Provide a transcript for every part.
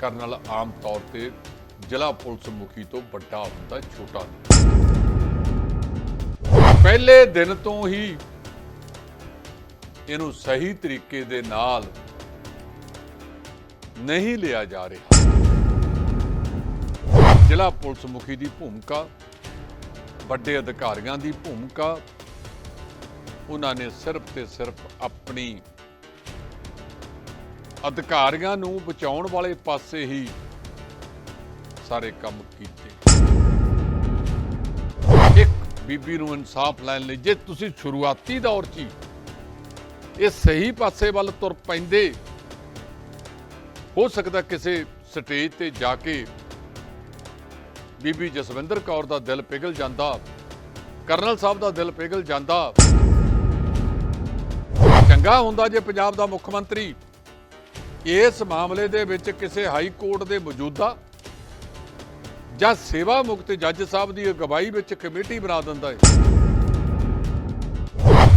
Colonel ਆਮ ਤੌਰ ਤੇ ਜ਼ਿਲ੍ਹਾ ਪੁਲਿਸ ਮੁਖੀ ਤੋਂ ਵੱਡਾ ਹੁੰਦਾ ਛੋਟਾ। ਪਹਿਲੇ ਦਿਨ ਤੋਂ ਹੀ ਇਹਨੂੰ ਸਹੀ ਤਰੀਕੇ ਦੇ ਨਾਲ ਨਹੀਂ ਲਿਆ ਜਾ ਰਿਹਾ। ਜ਼ਿਲ੍ਹਾ ਪੁਲਿਸ ਮੁਖੀ ਦੀ ਭੂਮਿਕਾ, ਵੱਡੇ ਅਧਿਕਾਰੀਆਂ ਦੀ ਭੂਮਿਕਾ, ਉਹਨਾਂ ਨੇ ਸਿਰਫ ਤੇ ਸਿਰਫ ਆਪਣੀ ਅਧਿਕਾਰੀਆਂ ਨੂੰ ਬਚਾਉਣ ਵਾਲੇ ਪਾਸੇ ਹੀ ਸਾਰੇ ਕੰਮ ਕੀਤੇ। ਇੱਕ ਬੀਬੀ ਨੂੰ ਇਨਸਾਫ ਲੈਣ ਲਈ, ਜੇ ਤੁਸੀਂ ਸ਼ੁਰੂਆਤੀ ਦੌਰ 'ਚ ਹੀ ਇਹ ਸਹੀ ਪਾਸੇ ਵੱਲ ਤੁਰ ਪੈਂਦੇ, ਹੋ ਸਕਦਾ ਕਿਸੇ ਸਟੇਜ ਤੇ ਜਾ ਕੇ ਬੀਬੀ ਜਸਵਿੰਦਰ ਕੌਰ ਦਾ ਦਿਲ ਪਿਘਲ ਜਾਂਦਾ, ਕਰਨਲ ਸਾਹਿਬ ਦਾ ਦਿਲ ਪਿਘਲ ਜਾਂਦਾ। ਚੰਗਾ ਹੁੰਦਾ ਜੇ ਪੰਜਾਬ ਦਾ ਮੁੱਖ ਮੰਤਰੀ ਇਸ ਮਾਮਲੇ ਦੇ ਵਿੱਚ ਕਿਸੇ ਹਾਈ ਕੋਰਟ ਦੇ ਮੌਜੂਦਾ ਜਾਂ ਸੇਵਾ ਮੁਕਤ ਜੱਜ ਸਾਹਿਬ ਦੀ ਅਗਵਾਈ ਵਿੱਚ ਕਮੇਟੀ ਬਣਾ ਦਿੰਦਾ ਹੈ।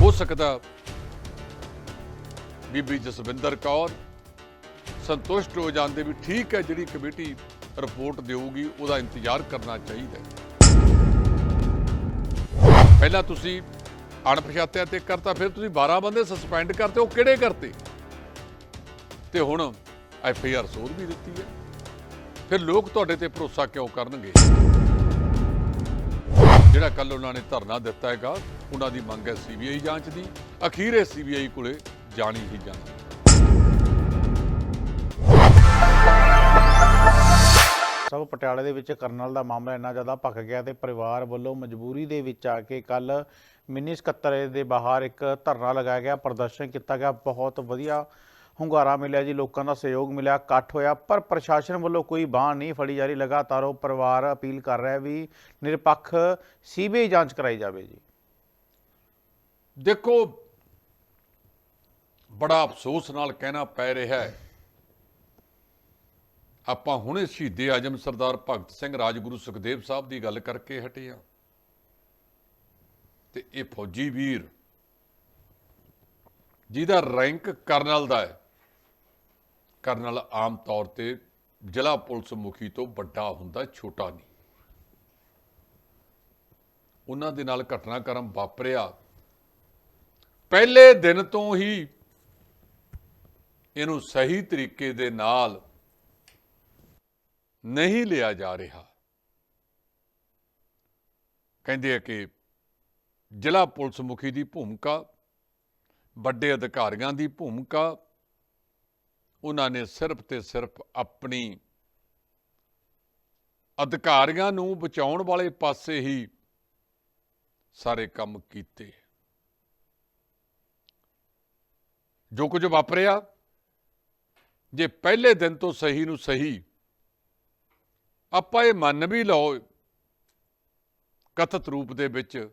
ਹੋ ਸਕਦਾ ਬੀਬੀ ਜਸਵਿੰਦਰ ਕੌਰ ਸੰਤੁਸ਼ਟ ਹੋ ਜਾਂਦੇ ਵੀ ਠੀਕ ਹੈ ਜਿਹੜੀ ਕਮੇਟੀ ਰਿਪੋਰਟ ਦੇਊਗੀ, ਉਹਦਾ ਇੰਤਜ਼ਾਰ ਕਰਨਾ ਚਾਹੀਦਾ ਪਹਿਲਾਂ ਤੁਸੀਂ ਅਣਪਛਾਤਿਆਂ ਤੇ ਕਰਤਾ, ਫਿਰ ਤੁਸੀਂ 12 ਬੰਦੇ ਸਸਪੈਂਡ ਕਰਤੇ, ਉਹ ਕਿਹੜੇ ਕਰਤੇ? ਤੇ ਹੁਣ ਐਫ ਆਈ ਆਰ ਸੋਧ ਵੀ ਦਿੱਤੀ ਹੈ। ਫਿਰ ਲੋਕ ਤੁਹਾਡੇ ਤੇ ਭਰੋਸਾ ਕਿਉਂ ਕਰਨਗੇ? ਜਿਹੜਾ ਕੱਲ ਉਹਨਾਂ ਨੇ ਧਰਨਾ ਦਿੱਤਾ ਹੈਗਾ, ਉਹਨਾਂ ਦੀ ਮੰਗ ਹੈ ਸੀਬੀਆਈ ਜਾਂਚ ਦੀ। ਅਖੀਰੇ ਸੀਬੀਆਈ ਕੋਲੇ ਜਾਣੀ ਹੀ ਜਾਣੀ। ਸਭ ਪਟਿਆਲੇ ਦੇ ਵਿੱਚ ਕਰਨਲ ਦਾ ਮਾਮਲਾ ਇੰਨਾ ਜ਼ਿਆਦਾ ਭਖ ਗਿਆ ਤੇ ਪਰਿਵਾਰ ਵੱਲੋਂ ਮਜਬੂਰੀ ਦੇ ਵਿੱਚ ਆ ਕੇ ਕੱਲ ਮਿੰਨੀ ਸਕੱਤਰੇ ਦੇ ਬਾਹਰ ਇੱਕ ਧਰਨਾ ਲਗਾਇਆ ਗਿਆ, ਪ੍ਰਦਰਸ਼ਨ ਕੀਤਾ ਗਿਆ। ਬਹੁਤ ਵਧੀਆ ਹੁੰਗਾਰਾ ਮਿਲਿਆ ਜੀ, ਲੋਕਾਂ ਦਾ ਸਹਿਯੋਗ ਮਿਲਿਆ, ਇਕੱਠ ਹੋਇਆ, ਪਰ ਪ੍ਰਸ਼ਾਸਨ ਵੱਲੋਂ ਕੋਈ ਬਾਹ ਨਹੀਂ ਫੜੀ ਜਾ ਰਹੀ, ਲਗਾਤਾਰ ਉਹ ਪਰਿਵਾਰ ਅਪੀਲ ਕਰ ਰਿਹਾ ਵੀ ਨਿਰਪੱਖ ਸੀਬੀਆਈ ਜਾਂਚ ਕਰਾਈ ਜਾਵੇ ਜੀ। ਦੇਖੋ, ਬੜਾ ਅਫਸੋਸ ਨਾਲ ਕਹਿਣਾ ਪੈ ਰਿਹਾ ਹੈ। ਆਪਾਂ ਹੁਣੇ ਸ਼ਹੀਦੇ ਆਜਮ ਸਰਦਾਰ ਭਗਤ ਸਿੰਘ ਰਾਜਗੁਰੂ ਸੁਖਦੇਵ ਸਾਹਿਬ ਦੀ ਗੱਲ ਕਰਕੇ ਹਟੇ ਆ ਤੇ ਇਹ ਫੌਜੀ ਵੀਰ, ਜਿਹਦਾ ਰੈਂਕ ਕਰਨਲ ਦਾ ਹੈ ਕਰਨਲ ਆਮ ਤੌਰ ਤੇ ਜ਼ਿਲ੍ਹਾ ਪੁਲਿਸ ਮੁਖੀ ਤੋਂ ਵੱਡਾ ਹੁੰਦਾ, ਛੋਟਾ ਨਹੀਂ। ਉਹਨਾਂ ਦੇ ਨਾਲ ਘਟਨਾਕ੍ਰਮ ਵਾਪਰਿਆ। ਪਹਿਲੇ ਦਿਨ ਤੋਂ ਹੀ ਇਹਨੂੰ ਸਹੀ ਤਰੀਕੇ ਦੇ ਨਾਲ ਨਹੀਂ ਲਿਆ ਜਾ ਰਿਹਾ। ਕਹਿੰਦੇ ਆ ਕਿ ਜ਼ਿਲ੍ਹਾ ਪੁਲਿਸ ਮੁਖੀ ਦੀ ਭੂਮਿਕਾ, ਵੱਡੇ ਅਧਿਕਾਰੀਆਂ ਦੀ ਭੂਮਿਕਾ ਉਹਨਾਂ ਨੇ ਸਿਰਫ ਤੇ ਸਿਰਫ ਆਪਣੀ ਅਧਿਕਾਰੀਆਂ ਨੂੰ ਬਚਾਉਣ ਵਾਲੇ ਪਾਸੇ ਹੀ ਸਾਰੇ ਕੰਮ ਕੀਤੇ। ਜੋ ਕੁਝ ਵਾਪਰਿਆ, ਜੇ ਪਹਿਲੇ ਦਿਨ ਤੋਂ ਸਹੀ ਨੂੰ ਸਹੀ, ਆਪਾਂ ਇਹ ਮੰਨ ਵੀ ਲਓ, ਕਥਿਤ ਰੂਪ ਦੇ ਵਿੱਚ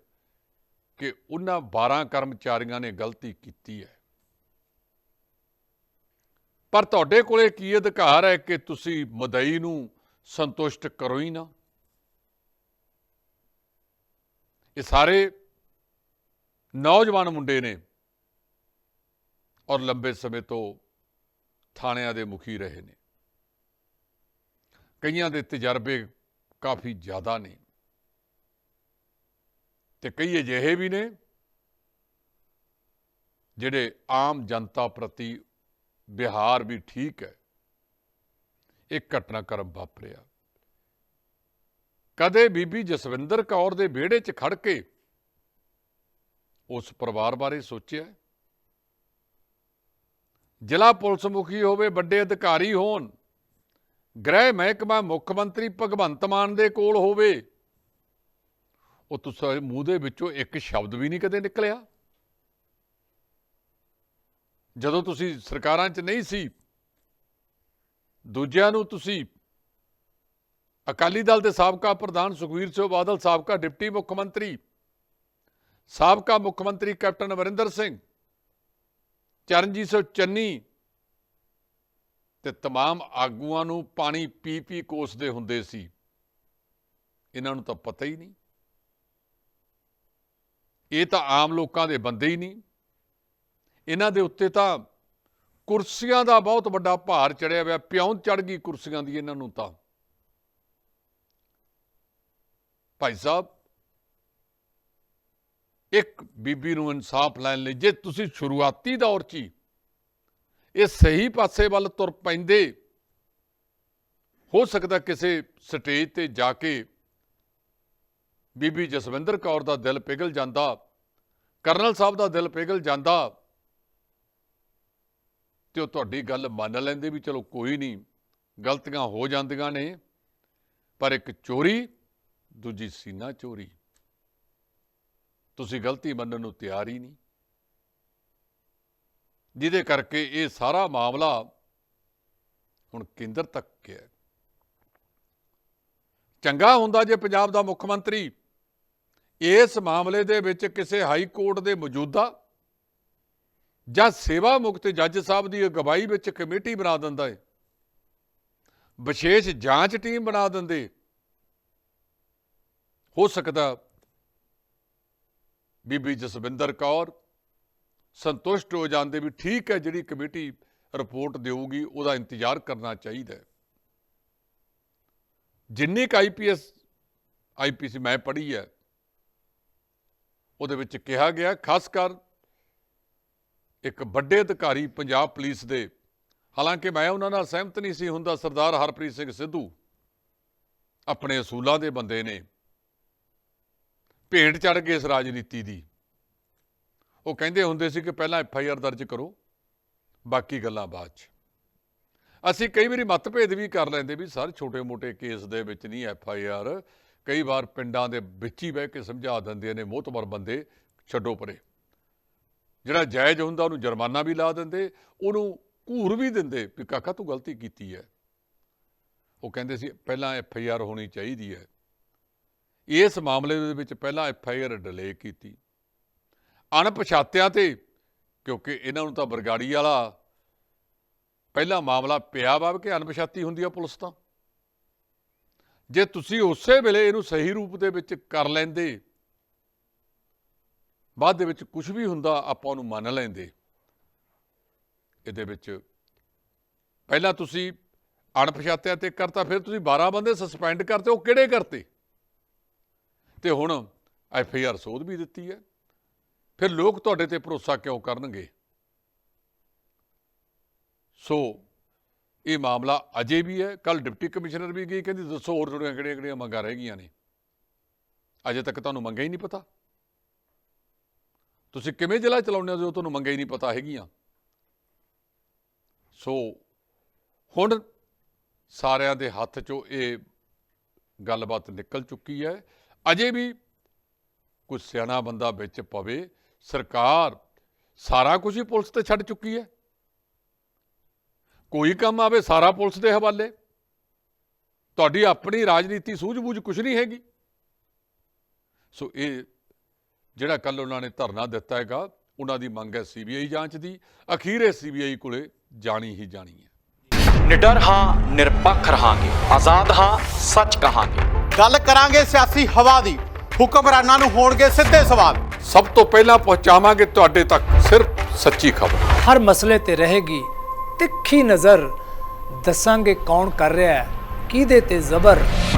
ਕਿ ਉਹਨਾਂ 12 ਕਰਮਚਾਰੀਆਂ ਨੇ ਗਲਤੀ ਕੀਤੀ ਹੈ। ਪਰ ਤੁਹਾਡੇ ਕੋਲੇ ਕੀ ਅਧਿਕਾਰ ਹੈ ਕਿ ਤੁਸੀਂ ਮਦਈ ਨੂੰ ਸੰਤੁਸ਼ਟ ਕਰੋ ਹੀ ਨਾ? ਇਹ ਸਾਰੇ ਨੌਜਵਾਨ ਮੁੰਡੇ ਨੇ ਔਰ ਲੰਬੇ ਸਮੇਂ ਤੋਂ ਥਾਣਿਆਂ ਦੇ ਮੁਖੀ ਰਹੇ ਨੇ। ਕਈਆਂ ਦੇ ਤਜਰਬੇ ਕਾਫੀ ਜ਼ਿਆਦਾ ਨੇ ਤੇ ਕਈ ਅਜਿਹੇ ਵੀ ਨੇ ਜਿਹੜੇ ਆਮ ਜਨਤਾ ਪ੍ਰਤੀ ਬਿਹਾਰ ਵੀ ਠੀਕ ਹੈ। ਇਹ ਘਟਨਾਕ੍ਰਮ ਵਾਪਰਿਆ। ਕਦੇ ਬੀਬੀ ਜਸਵਿੰਦਰ ਕੌਰ ਦੇ ਵਿਹੜੇ 'ਚ ਖੜ ਕੇ ਉਸ ਪਰਿਵਾਰ ਬਾਰੇ ਸੋਚਿਆ ਜ਼ਿਲ੍ਹਾ ਪੁਲਿਸ ਮੁਖੀ ਹੋਵੇ, ਵੱਡੇ ਅਧਿਕਾਰੀ ਹੋਣ, ਗ੍ਰਹਿ ਮਹਿਕਮਾ ਮੁੱਖ ਮੰਤਰੀ ਭਗਵੰਤ ਮਾਨ ਦੇ ਕੋਲ ਹੋਵੇ, ਉਹ ਤੁਸੀਂ ਮੂੰਹ ਦੇ ਵਿੱਚੋਂ ਇੱਕ ਸ਼ਬਦ ਵੀ ਨਹੀਂ ਕਦੇ ਨਿਕਲਿਆ। ਜਦੋਂ ਤੁਸੀਂ ਸਰਕਾਰਾਂ 'ਚ ਨਹੀਂ ਸੀ ਦੂਜਿਆਂ ਨੂੰ ਤੁਸੀਂ ਅਕਾਲੀ ਦਲ ਦੇ ਸਾਬਕਾ ਪ੍ਰਧਾਨ ਸੁਖਵੀਰ ਸਿੰਘ ਬਾਦਲ ਸਾਬਕਾ ਡਿਪਟੀ ਮੁੱਖ ਮੰਤਰੀ ਸਾਬਕਾ ਮੁੱਖ ਮੰਤਰੀ ਕੈਪਟਨ ਅਮਰਿੰਦਰ ਸਿੰਘ ਚਰਨਜੀਤ ਸਿੰਘ ਚੰਨੀ ਤੇ तमाम ਆਗੂਆਂ ਨੂੰ ਪਾਣੀ ਪੀ ਪੀ ਕੋਸਦੇ ਹੁੰਦੇ ਸੀ ਇਹਨਾਂ ਨੂੰ ਤਾਂ ਪਤਾ ਹੀ ਨਹੀਂ ਇਹ ਤਾਂ ਆਮ ਲੋਕਾਂ ਦੇ ਬੰਦੇ ਹੀ ਨਹੀਂ ਇਹਨਾਂ ਦੇ ਉੱਤੇ ਤਾਂ ਕੁਰਸੀਆਂ ਦਾ ਬਹੁਤ ਵੱਡਾ ਭਾਰ ਚੜਿਆ ਹੋਇਆ, ਪਿਉਂ ਚੜ ਗਈ ਕੁਰਸੀਆਂ ਦੀ ਇਹਨਾਂ ਨੂੰ ਤਾਂ। ਭਾਈ ਸਾਹਿਬ, ਇੱਕ ਬੀਬੀ ਨੂੰ ਇਨਸਾਫ ਲੈਣ ਲਈ, ਜੇ ਤੁਸੀਂ ਸ਼ੁਰੂਆਤੀ ਦੌਰ 'ਚ ਹੀ ਇਹ ਸਹੀ ਪਾਸੇ ਵੱਲ ਤੁਰ ਪੈਂਦੇ, ਹੋ ਸਕਦਾ ਕਿਸੇ ਸਟੇਜ ਤੇ ਜਾ ਕੇ ਬੀਬੀ ਜਸਵਿੰਦਰ ਕੌਰ ਦਾ ਦਿਲ ਪਿਘਲ ਜਾਂਦਾ, ਕਰਨਲ ਸਾਹਿਬ ਦਾ ਦਿਲ ਪਿਘਲ ਜਾਂਦਾ ਤੇ ਉਹ ਤੁਹਾਡੀ ਗੱਲ ਮੰਨ ਲੈਂਦੇ ਵੀ ਚਲੋ ਕੋਈ ਨਹੀਂ, ਗਲਤੀਆਂ ਹੋ ਜਾਂਦੀਆਂ ਨੇ, ਪਰ ਇੱਕ ਚੋਰੀ, ਦੂਜੀ ਸੀਨਾ ਚੋਰੀ। ਤੁਸੀਂ ਗਲਤੀ ਮੰਨਣ ਨੂੰ ਤਿਆਰ ਹੀ ਨਹੀਂ। ਜਿਹਦੇ ਕਰਕੇ ਇਹ ਸਾਰਾ ਮਾਮਲਾ ਹੁਣ ਕੇਂਦਰ ਤੱਕ ਗਿਆ ਚੰਗਾ ਹੁੰਦਾ ਜੇ ਪੰਜਾਬ ਦਾ ਮੁੱਖ ਮੰਤਰੀ ਇਸ ਮਾਮਲੇ ਦੇ ਵਿੱਚ ਕਿਸੇ ਹਾਈ ਕੋਰਟ ਦੇ ਮੌਜੂਦਾ ਜਾਂ ਸੇਵਾ ਮੁਕਤ ਜੱਜ ਸਾਹਿਬ ਦੀ ਅਗਵਾਈ ਵਿੱਚ ਕਮੇਟੀ ਬਣਾ ਦਿੰਦਾ ਹੈ ਵਿਸ਼ੇਸ਼ ਜਾਂਚ ਟੀਮ ਬਣਾ ਦਿੰਦੇ। ਹੋ ਸਕਦਾ ਬੀਬੀ ਜਸਵਿੰਦਰ ਕੌਰ ਸੰਤੁਸ਼ਟ ਹੋ ਜਾਂਦੇ ਵੀ ਠੀਕ ਹੈ ਜਿਹੜੀ ਕਮੇਟੀ ਰਿਪੋਰਟ ਦੇਊਗੀ, ਉਹਦਾ ਇੰਤਜ਼ਾਰ ਕਰਨਾ ਚਾਹੀਦਾ ਹੈ। ਜਿੰਨੀ ਕ ਆਈਪੀਐਸ ਆਈਪੀਸੀ ਮੈਂ ਪੜ੍ਹੀ ਹੈ, ਉਹਦੇ ਵਿੱਚ ਕਿਹਾ ਗਿਆ, ਖਾਸ ਕਰ ਇੱਕ ਵੱਡੇ ਅਧਿਕਾਰੀ ਪੰਜਾਬ ਪੁਲਿਸ ਦੇ। ਹਾਲਾਂਕਿ ਮੈਂ ਉਹਨਾਂ ਨਾਲ ਸਹਿਮਤ ਨਹੀਂ ਸੀ ਹੁੰਦਾ, ਸਰਦਾਰ ਹਰਪ੍ਰੀਤ ਸਿੰਘ ਸਿੱਧੂ ਆਪਣੇ ਅਸੂਲਾਂ ਦੇ ਬੰਦੇ ਨੇ। ਭੇਡ ਚੜ ਕੇ ਇਸ ਰਾਜਨੀਤੀ ਦੀ। ਉਹ ਕਹਿੰਦੇ ਹੁੰਦੇ ਸੀ ਕਿ ਪਹਿਲਾਂ ਐਫ ਆਈ ਆਰ ਦਰਜ ਕਰੋ, ਬਾਕੀ ਗੱਲਾਂ ਬਾਅਦ ਚ। ਅਸੀਂ ਕਈ ਵਾਰੀ ਮਤਭੇਦ ਵੀ ਕਰ ਲੈਂਦੇ ਵੀ ਸਰ, ਛੋਟੇ-ਮੋਟੇ ਕੇਸ ਦੇ ਵਿੱਚ ਨਹੀਂ ਐਫ ਆਈ ਆਰ ਕਈ ਵਾਰ ਪਿੰਡਾਂ ਦੇ ਵਿੱਚ ਹੀ ਬਹਿ ਕੇ ਸਮਝਾ ਦਿੰਦੇ ਨੇ, ਮੋਹਤਬਰ ਬੰਦੇ ਛੱਡੋ ਪਰੇ। ਜਿਹੜਾ ਜਾਇਜ਼ ਹੁੰਦਾ, ਉਹਨੂੰ ਜੁਰਮਾਨਾ ਵੀ ਲਾ ਦਿੰਦੇ, ਉਹਨੂੰ ਘੂਰ ਵੀ ਦਿੰਦੇ ਵੀ ਕਾਕਾ ਤੂੰ ਗਲਤੀ ਕੀਤੀ ਹੈ। ਉਹ ਕਹਿੰਦੇ ਸੀ, ਪਹਿਲਾਂ ਐਫ ਆਈ ਆਰ ਹੋਣੀ ਚਾਹੀਦੀ ਹੈ। ਇਸ ਮਾਮਲੇ ਦੇ ਵਿੱਚ ਪਹਿਲਾਂ ਐਫ ਆਈ ਆਰ ਡਿਲੇ ਕੀਤੀ। ਅਣਪਛਾਤਿਆਂ ਤੇ, ਕਿਉਂਕਿ ਇਹਨਾਂ ਨੂੰ ਤਾਂ ਬਰਗਾੜੀ ਵਾਲਾ ਪਹਿਲਾ ਮਾਮਲਾ ਪਿਆ ਵਾ ਕਿ ਅਣਪਛਾਤੀ ਹੁੰਦੀ ਆ ਪੁਲਿਸ ਤਾਂ। ਜੇ ਤੁਸੀਂ ਉਸੇ ਵੇਲੇ ਇਹਨੂੰ ਸਹੀ ਰੂਪ ਦੇ ਵਿੱਚ ਕਰ ਲੈਂਦੇ ਬਾਅਦ ਦੇ ਵਿੱਚ ਕੁਝ ਵੀ ਹੁੰਦਾ ਆਪਾਂ ਉਹਨੂੰ ਮੰਨ ਲੈਂਦੇ। ਇਹਦੇ ਵਿੱਚ ਪਹਿਲਾਂ ਤੁਸੀਂ ਅਣਪਛਾਤਿਆਂ ਤੇ ਕਰਤਾ, ਫਿਰ ਤੁਸੀਂ 12 ਬੰਦੇ ਸਸਪੈਂਡ ਕਰਤੇ, ਉਹ ਕਿਹੜੇ ਕਰਤੇ? ਤੇ ਹੁਣ ਐਫ ਆਈ ਆਰ ਸੋਧ ਵੀ ਦਿੱਤੀ ਹੈ। ਫਿਰ ਲੋਕ ਤੁਹਾਡੇ ਤੇ ਭਰੋਸਾ ਕਿਉਂ ਕਰਨਗੇ? ਸੋ ਇਹ ਮਾਮਲਾ ਅਜੇ ਵੀ ਹੈ। ਕੱਲ ਡਿਪਟੀ ਕਮਿਸ਼ਨਰ ਵੀ ਗਈ, ਕਹਿੰਦੀ ਦੱਸੋ ਹੋਰ ਤੁਹਾਡੀਆਂ ਕਿਹੜੀਆਂ ਕਿਹੜੀਆਂ ਮੰਗਾਂ ਰਹਿ ਗਈਆਂ ਨੇ। ਅਜੇ ਤੱਕ ਤੁਹਾਨੂੰ ਮੰਗਾਂ ਹੀ ਨਹੀਂ ਪਤਾ। ਤੁਸੀਂ ਕਿਵੇਂ ਜ਼ਿਲ੍ਹਾ ਚਲਾਉਂਦੇ ਹੋ ਜੋ ਤੁਹਾਨੂੰ ਮੰਗਾਂ ਹੀ ਨਹੀਂ ਪਤਾ ਹੈਗੀਆਂ? ਸੋ ਹੁਣ ਸਾਰਿਆਂ ਦੇ ਹੱਥ 'ਚੋਂ ਇਹ ਗੱਲਬਾਤ ਨਿਕਲ ਚੁੱਕੀ ਹੈ। ਅਜੇ ਵੀ ਕੋਈ ਸਿਆਣਾ ਬੰਦਾ ਵਿੱਚ ਪਵੇ, ਸਰਕਾਰ ਸਾਰਾ ਕੁਝ ਹੀ ਪੁਲਿਸ ਤੇ ਛੱਡ ਚੁੱਕੀ ਹੈ। ਕੋਈ ਕੰਮ ਆਵੇ ਸਾਰਾ ਪੁਲਿਸ ਦੇ ਹਵਾਲੇ। ਤੁਹਾਡੀ ਆਪਣੀ ਰਾਜਨੀਤੀ ਸੂਝ-ਬੂਝ ਕੁਝ ਨਹੀਂ ਹੈਗੀ। ਸੋ ਇਹ ਜਿਹੜਾ ਕੱਲ ਉਹਨਾਂ ਨੇ ਧਰਨਾ ਦਿੱਤਾ ਹੈਗਾ ਉਹਨਾਂ ਦੀ ਮੰਗ ਹੈ ਸੀਬੀਆਈ ਜਾਂਚ ਦੀ। ਅਖੀਰੇ ਸੀਬੀਆਈ ਕੋਲੇ ਜਾਣੀ ਹੀ ਜਾਣੀ ਹੈ। ਨਿਡਰ ਹਾਂ ਨਿਰਪੱਖ ਰਹਾਂਗੇ। ਆਜ਼ਾਦ ਹਾਂ ਸੱਚ ਕਹਾਂਗੇ। ਗੱਲ ਕਰਾਂਗੇ ਸਿਆਸੀ ਹਵਾ ਦੀ। ਹੁਕਮਰਾਨਾਂ ਨੂੰ ਹੋਣਗੇ ਸਿੱਧੇ ਸਵਾਲ। ਸਭ ਤੋਂ ਪਹਿਲਾਂ ਪਹੁੰਚਾਵਾਂਗੇ ਤੁਹਾਡੇ ਤੱਕ ਸਿਰਫ ਸੱਚੀ ਖਬਰ। ਹਰ ਮਸਲੇ ਤੇ ਰਹੇਗੀ ਤਿੱਖੀ ਨਜ਼ਰ। ਦੱਸਾਂਗੇ ਕੌਣ ਕਰ ਰਿਹਾ ਹੈ ਕਿਹਦੇ ਤੇ ਜ਼ਬਰ।